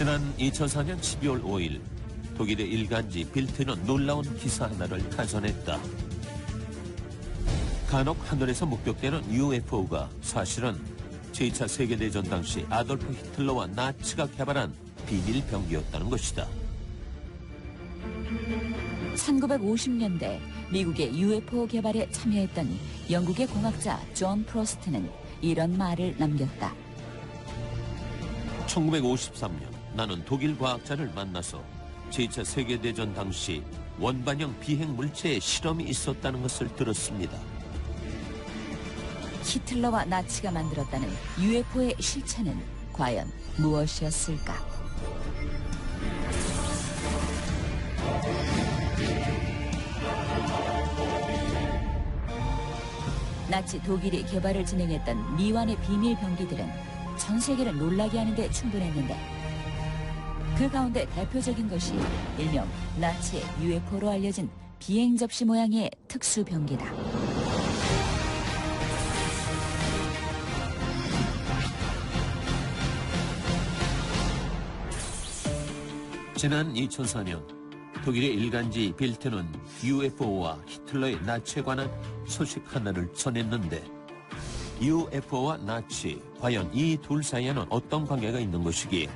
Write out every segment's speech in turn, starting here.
지난 2004년 12월 5일 독일의 일간지 빌트는 놀라운 기사 하나를 탄선했다. 간혹 하늘에서 목격되는 UFO가 사실은 제2차 세계대전 당시 아돌프 히틀러와 나치가 개발한 비밀 병기였다는 것이다. 1950년대 미국의 UFO 개발에 참여했던 영국의 공학자 존 프로스트는 이런 말을 남겼다. 1953년 나는 독일 과학자를 만나서 제2차 세계대전 당시 원반형 비행 물체의 실험이 있었다는 것을 들었습니다. 히틀러와 나치가 만들었다는 UFO의 실체는 과연 무엇이었을까? 나치 독일이 개발을 진행했던 미완의 비밀 병기들은 전 세계를 놀라게 하는 데 충분했는데 그 가운데 대표적인 것이 일명 나치의 UFO로 알려진 비행 접시 모양의 특수 병기다. 지난 2004년 독일의 일간지 빌트는 UFO와 히틀러의 나치에 관한 소식 하나를 전했는데 UFO와 나치 과연 이 둘 사이에는 어떤 관계가 있는 것이기에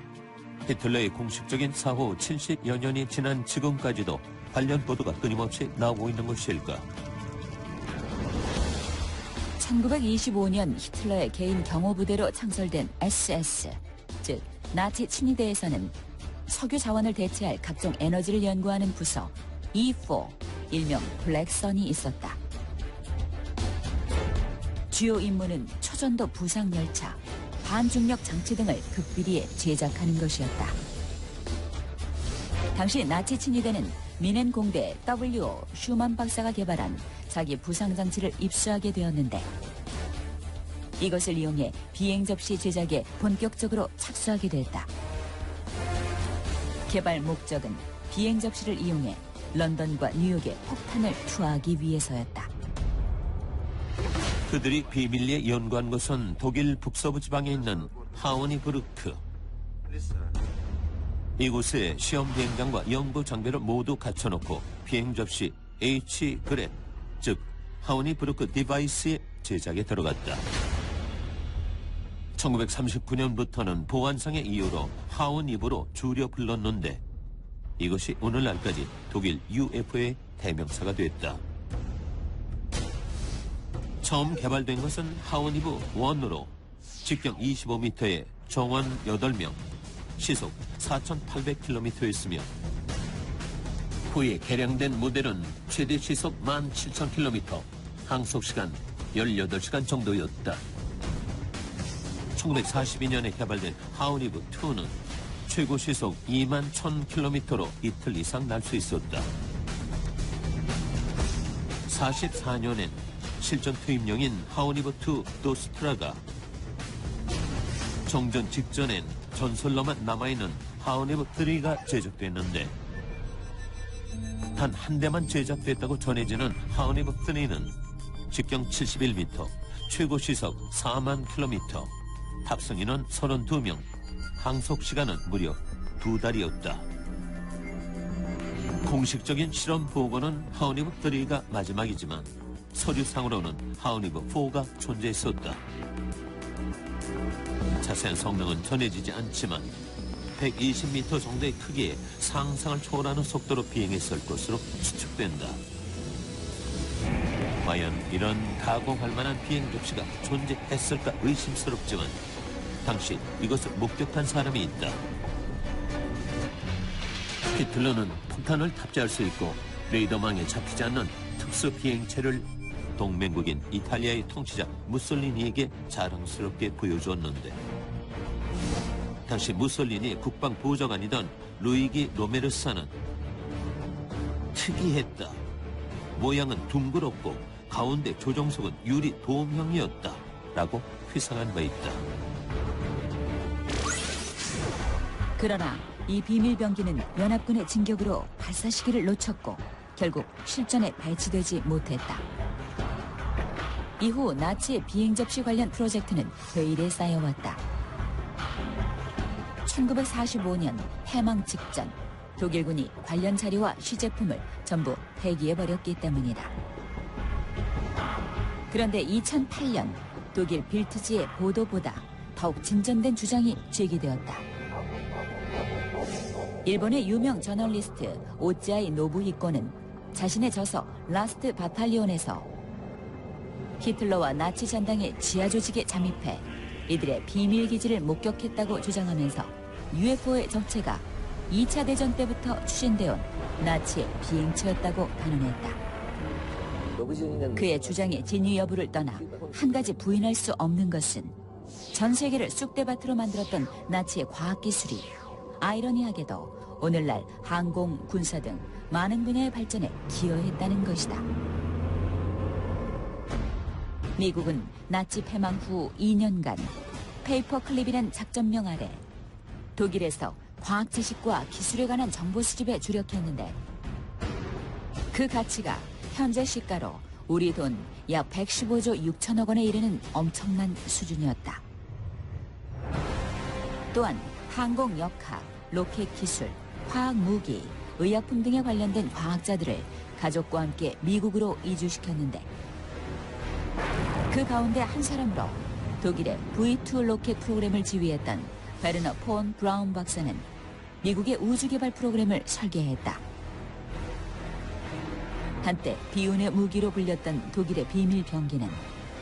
히틀러의 공식적인 사후 70여 년이 지난 지금까지도 관련 보도가 끊임없이 나오고 있는 것일까? 1925년 히틀러의 개인 경호부대로 창설된 SS, 즉 나치 친위대에서는 석유 자원을 대체할 각종 에너지를 연구하는 부서 E4, 일명 블랙선이 있었다. 주요 임무는 초전도 부상 열차, 반중력 장치 등을 극비리에 제작하는 것이었다. 당시 나치 친위대는 미넨 공대 W.O. 슈만 박사가 개발한 자기 부상 장치를 입수하게 되었는데 이것을 이용해 비행 접시 제작에 본격적으로 착수하게 됐다. 개발 목적은 비행 접시를 이용해 런던과 뉴욕에 폭탄을 투하하기 위해서였다. 그들이 비밀리에 연구한 것은 독일 북서부 지방에 있는 하오니부르크. 이곳에 시험 비행장과 연구 장비를 모두 갖춰놓고 비행 접시 H 그랩, 즉 하오니부르크 디바이스의 제작에 들어갔다. 1939년부터는 보안상의 이유로 하온입으로 줄여 불렀는데 이것이 오늘날까지 독일 UFO의 대명사가 됐다. 처음 개발된 것은 하온이브 1으로 직경 25m의 정원 8명, 시속 4,800km였으며 후에 개량된 모델은 최대 시속 17,000km, 항속시간 18시간 정도였다. 1942년에 개발된 하우니브 2는 최고 시속 2만 1000km로 이틀 이상 날 수 있었다. 44년엔 실전 투입용인 하우니브 2 도스트라가 정전 직전엔 전설로만 남아있는 3가 제작됐는데 단 한 대만 제작됐다고 전해지는 3는 직경 71m, 최고 시속 4만 킬로미터, 탑승인은 32명, 항속 시간은 무려 두 달이었다. 공식적인 실험 보고는 3가 마지막이지만 서류상으로는 하우니브 4가 존재했었다. 자세한 성능은 전해지지 않지만 120m 정도의 크기에 상상을 초월하는 속도로 비행했을 것으로 추측된다. 과연 이런 가공할 만한 비행 접시가 존재했을까 의심스럽지만 당시 이것을 목격한 사람이 있다. 히틀러는 폭탄을 탑재할 수 있고 레이더망에 잡히지 않는 특수 비행체를 동맹국인 이탈리아의 통치자 무솔리니에게 자랑스럽게 보여주었는데 당시 무솔리니의 국방보좌관이던 루이기 로메르사는 특이했다. 모양은 둥그렇고 가운데 조정석은 유리 도움형이었다. 라고 회상한 바 있다. 그러나 이 비밀 병기는 연합군의 진격으로 발사 시기를 놓쳤고 결국 실전에 배치되지 못했다. 이후 나치의 비행 접시 관련 프로젝트는 회의에 쌓여왔다. 1945년 해망 직전 독일군이 관련 자료와 시제품을 전부 폐기해버렸기 때문이다. 그런데 2008년 독일 빌트지의 보도보다 더욱 진전된 주장이 제기되었다. 일본의 유명 저널리스트 오찌아이 노부히코는 자신의 저서 라스트 바탈리온에서 히틀러와 나치 전당의 지하 조직에 잠입해 이들의 비밀 기지를 목격했다고 주장하면서 UFO의 정체가 2차 대전 때부터 추진되어 온 나치의 비행체였다고 단언했다. 그의 주장의 진위 여부를 떠나 한 가지 부인할 수 없는 것은 전 세계를 쑥대밭으로 만들었던 나치의 과학기술이 아이러니하게도 오늘날 항공, 군사 등 많은 분야의 발전에 기여했다는 것이다. 미국은 나치 패망 후 2년간 페이퍼 클립이란 작전명 아래 독일에서 과학 지식과 기술에 관한 정보 수집에 주력했는데 그 가치가 현재 시가로 우리 돈 약 115조 6천억 원에 이르는 엄청난 수준이었다. 또한 항공 역학, 로켓 기술, 화학 무기, 의약품 등에 관련된 과학자들을 가족과 함께 미국으로 이주시켰는데 그 가운데 한 사람으로 독일의 V2 로켓 프로그램을 지휘했던 베르너 폰 브라운 박사는 미국의 우주개발 프로그램을 설계했다. 한때 비운의 무기로 불렸던 독일의 비밀 병기는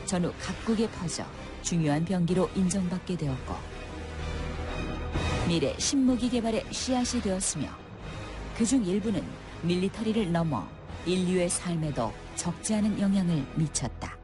전후 각국에 퍼져 중요한 병기로 인정받게 되었고 미래 신무기 개발의 씨앗이 되었으며 그중 일부는 밀리터리를 넘어 인류의 삶에도 적지 않은 영향을 미쳤다.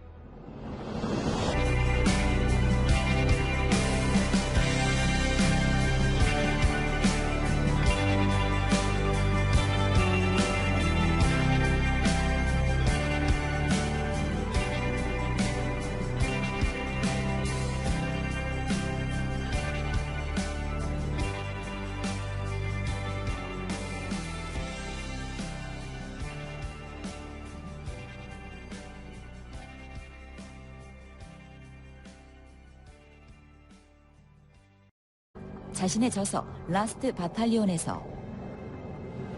자신의 저서 라스트 바탈리온에서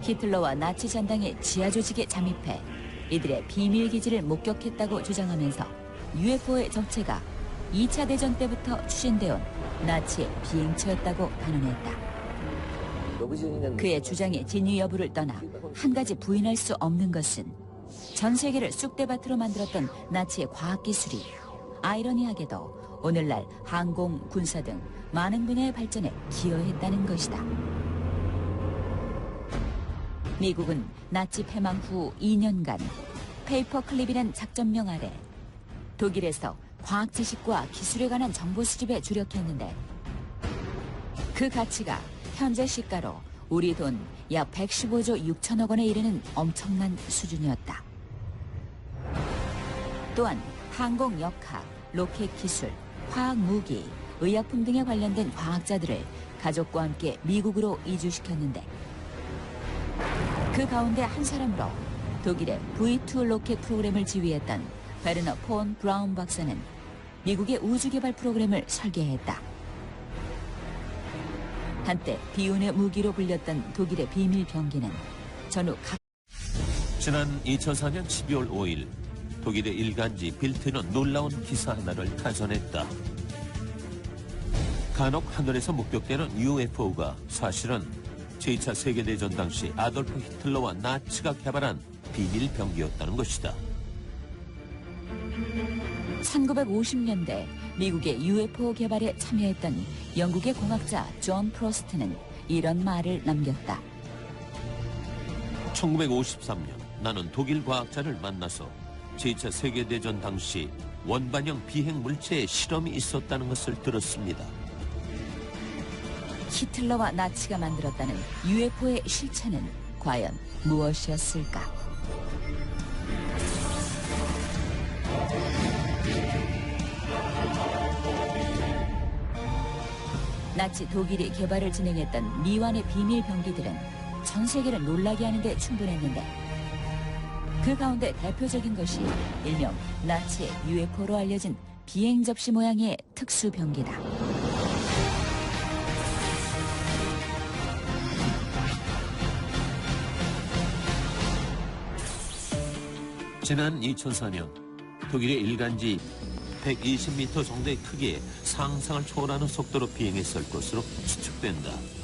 히틀러와 나치 전당의 지하 조직에 잠입해 이들의 비밀 기지를 목격했다고 주장하면서 UFO의 정체가 2차 대전 때부터 추진되어 온 나치의 비행체였다고 단언했다. 그의 주장의 진위 여부를 떠나 한 가지 부인할 수 없는 것은 전 세계를 쑥대밭으로 만들었던 나치의 과학기술이 아이러니하게도 오늘날 항공, 군사 등 많은 분야의 발전에 기여했다는 것이다. 미국은 나치 패망 후 2년간 페이퍼 클립이란 작전명 아래 독일에서 과학 지식과 기술에 관한 정보 수집에 주력했는데 그 가치가 현재 시가로 우리 돈 약 115조 6천억 원에 이르는 엄청난 수준이었다. 또한 항공 역학, 로켓 기술, 화학 무기, 의약품 등에 관련된 과학자들을 가족과 함께 미국으로 이주시켰는데 그 가운데 한 사람으로 독일의 V2 로켓 프로그램을 지휘했던 베르너 폰 브라운 박사는 미국의 우주개발 프로그램을 설계했다. 한때 비운의 무기로 불렸던 독일의 비밀 병기는 전후 각 지난 2004년 12월 5일 독일의 일간지 빌트는 놀라운 기사 하나를 타전했다. 간혹 하늘에서 목격되는 UFO가 사실은 제2차 세계대전 당시 아돌프 히틀러와 나치가 개발한 비밀 병기였다는 것이다. 1950년대 미국의 UFO 개발에 참여했던 영국의 공학자 존 프로스트는 이런 말을 남겼다. 1953년 나는 독일 과학자를 만나서 제2차 세계대전 당시 원반형 비행 물체의 실험이 있었다는 것을 들었습니다. 히틀러와 나치가 만들었다는 UFO의 실체는 과연 무엇이었을까? 나치 독일이 개발을 진행했던 미완의 비밀 병기들은 전 세계를 놀라게 하는 데 충분했는데 그 가운데 대표적인 것이 일명 나치 UFO로 알려진 비행 접시 모양의 특수 병기다. 지난 2004년 독일의 일간지 120m 정도의 크기의 상상을 초월하는 속도로 비행했을 것으로 추측된다.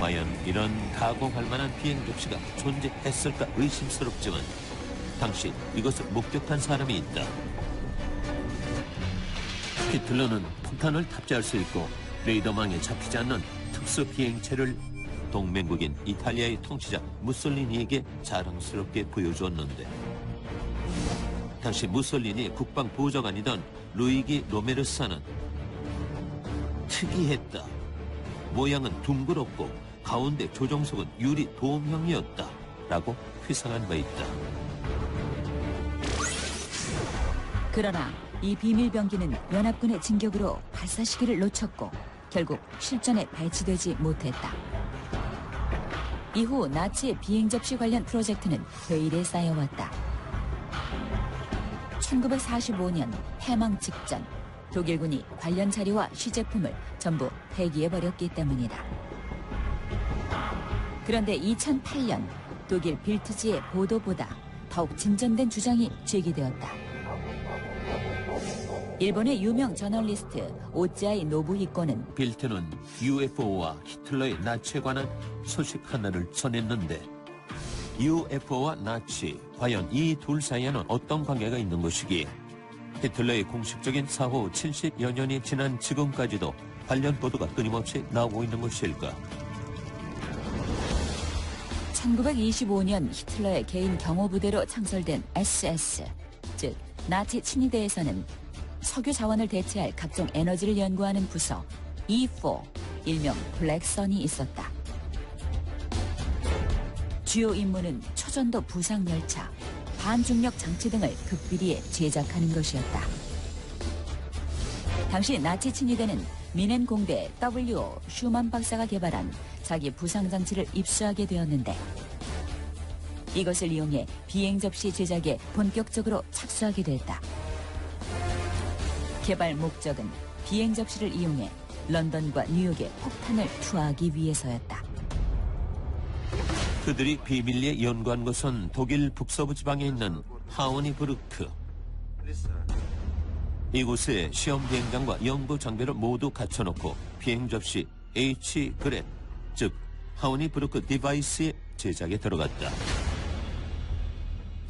과연 이런 가공할 만한 비행 접시가 존재했을까 의심스럽지만 당시 이것을 목격한 사람이 있다. 히틀러는 폭탄을 탑재할 수 있고 레이더망에 잡히지 않는 특수 비행체를 동맹국인 이탈리아의 통치자 무솔리니에게 자랑스럽게 보여주었는데 당시 무솔리니의 국방보좌관이던 루이기 로메르사는 특이했다. 모양은 둥그렇고 가운데 조종석은 유리 도움형이었다. 라고 회상한 바 있다. 그러나 이 비밀병기는 연합군의 진격으로 발사 시기를 놓쳤고 결국 실전에 배치되지 못했다. 이후 나치의 비행 접시 관련 프로젝트는 회의에 쌓여왔다. 1945년 해망 직전 독일군이 관련 자료와 시제품을 전부 폐기해버렸기 때문이다. 그런데 2008년 독일 빌트지의 보도보다 더욱 진전된 주장이 제기되었다. 일본의 유명 저널리스트 오찌아이 노부히코는 빌트는 UFO와 히틀러의 나치에 관한 소식 하나를 전했는데 UFO와 나치 과연 이 둘 사이에는 어떤 관계가 있는 것이기에 히틀러의 공식적인 사후 70여 년이 지난 지금까지도 관련 보도가 끊임없이 나오고 있는 것일까? 1925년 히틀러의 개인 경호부대로 창설된 SS, 즉 나치 친위대에서는 석유 자원을 대체할 각종 에너지를 연구하는 부서 E4, 일명 블랙선이 있었다. 주요 임무는 초전도 부상 열차, 반중력 장치 등을 극비리에 제작하는 것이었다. 당시 나치 친위대는 미넨 공대 W.O. 슈만 박사가 개발한 자기 부상 장치를 입수하게 되었는데 이것을 이용해 비행 접시 제작에 본격적으로 착수하게 됐다. 개발 목적은 비행 접시를 이용해 런던과 뉴욕에 폭탄을 투하하기 위해서였다. 그들이 비밀리에 연구한 것은 독일 북서부 지방에 있는 하오니부르크. 이곳에 시험 비행장과 연구 장비를 모두 갖춰놓고 비행 접시 H 그랩, 즉 하오니부르크 디바이스의 제작에 들어갔다.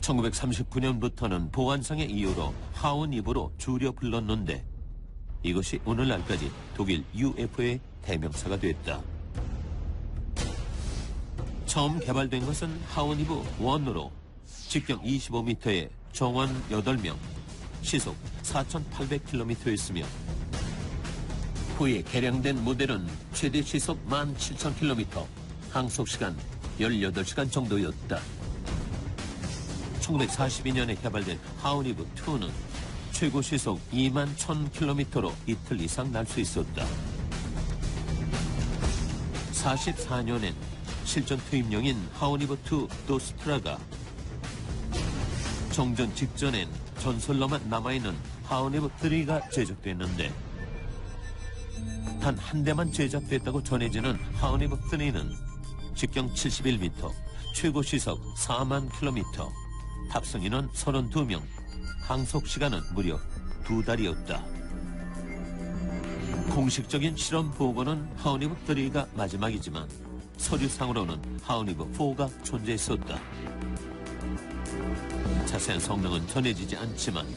1939년부터는 보안상의 이유로 하오니브로 줄여 불렀는데 이것이 오늘날까지 독일 UFO의 대명사가 됐다. 처음 개발된 것은 하오니브 1으로 직경 25m에 정원 8명, 시속 4,800km였으며 후에 개량된 모델은 최대 시속 17,000km, 항속시간 18시간 정도였다. 1942년에 개발된 하오니브 2는 최고 시속 2만 1000km로 이틀 이상 날 수 있었다. 44년엔 실전 투입용인 하오니브2 도스트라가 정전 직전엔 전설로만 남아있는 하오니브3가 제작됐는데 단 한 대만 제작됐다고 전해지는 하오니브3는 직경 71m, 최고 시속 4만 킬로미터, 탑승 인원 32명, 항속 시간은 무려 두 달이었다. 공식적인 실험 보고는 하우니브 3가 마지막이지만 서류상으로는 하우니브 4가 존재했었다. 자세한 성능은 전해지지 않지만